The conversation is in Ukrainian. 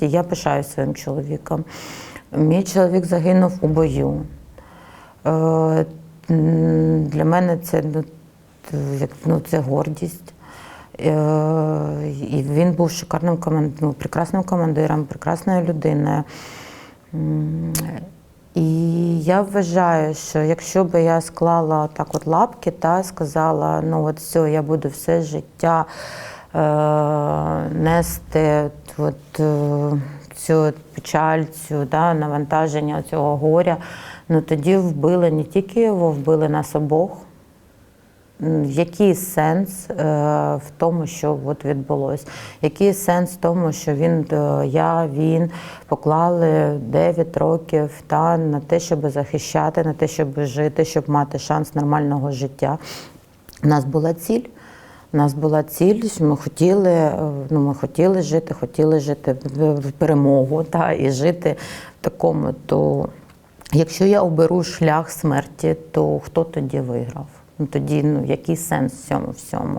Я пишаюсь своїм чоловіком. Мій чоловік загинув у бою. Е, Для мене це, ну, ну, це гордість. Е, І він був шикарним команд... ну, прекрасним командиром, прекрасною людиною. І я вважаю, що якщо би я склала так от лапки та сказала, ну от все, я буду все життя нести от, е, цю печаль, цю да, навантаження цього горя, ну тоді вбили не тільки його, вбили нас обох. Який сенс е, в тому, що от відбулось? Який сенс в тому, що він, е, я, він поклали 9 років та, на те, щоб захищати, на те, щоб жити, щоб мати шанс нормального життя? У нас була ціль. У нас була ціль, ми хотіли, е, ну, ми хотіли жити, хотіли жити в перемогу та, і жити в такому. То якщо я оберу шлях смерті, то хто тоді виграв? Ну тоді ну який сенс в цьому всьому?